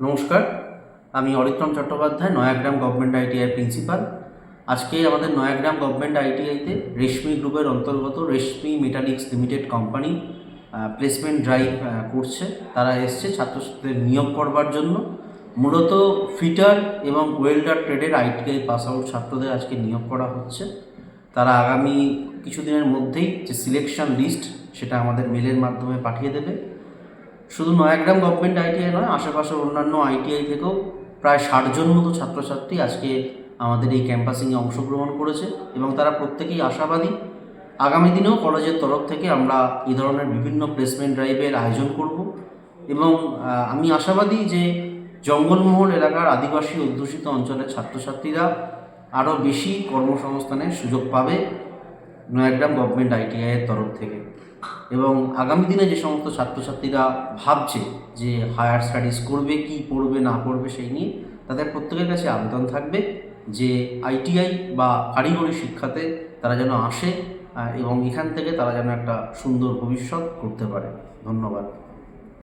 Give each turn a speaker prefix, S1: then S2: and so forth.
S1: নমস্কার, আমি Aritram Chattopadhyay, Nayagram government ITI principal আজকে আমাদের নয়াগ্রাম গভর্নমেন্ট আইটিআইতে রেশমি গ্রুপের অন্তর্গত Rashmi metaliks limited company placement drive করছে। তারা এসছে ছাত্রছাত্রীদের নিয়োগ করবার জন্য। মূলত ফিটার এবং ওয়েল্ডার ট্রেডের আইটিআই পাস আউট ছাত্রদের আজকে নিয়োগ করা হচ্ছে। তারা আগামী কিছুদিনের মধ্যেই যে সিলেকশন লিস্ট সেটা আমাদের মেলের মাধ্যমে পাঠিয়ে দেবে। শুধু নয়াগ্রাম গভর্নমেন্ট আইটিআই নয়, আশেপাশের অন্যান্য আইটিআই থেকেও প্রায় ষাটজন মতো ছাত্রছাত্রী আজকে আমাদের এই ক্যাম্পাসিংয়ে অংশগ্রহণ করেছে এবং তারা প্রত্যেকেই আশাবাদী। আগামী দিনেও কলেজের তরফ থেকে আমরা এই ধরনের বিভিন্ন প্লেসমেন্ট ড্রাইভের আয়োজন করব এবং আমি আশাবাদী যে জঙ্গলমহল এলাকার আদিবাসী অধ্যুষিত অঞ্চলের ছাত্রছাত্রীরা আরও বেশি কর্মসংস্থানের সুযোগ পাবে। নয়াগ্রাম গভর্নমেন্ট আইটিআইয়ের তরফ থেকে। এবং আগামী দিনে যে সমস্ত ছাত্রছাত্রীরা ভাবছে যে হায়ার স্টাডিজ করবে, কি পড়বে, না পড়বে সেই নিয়ে, তাদের প্রত্যেকের কাছে আবেদন থাকবে যে আইটিআই বা কারিগরি শিক্ষাতে তারা যেন আসে এবং এখান থেকে তারা যেন একটা সুন্দর ভবিষ্যৎ করতে পারে। ধন্যবাদ।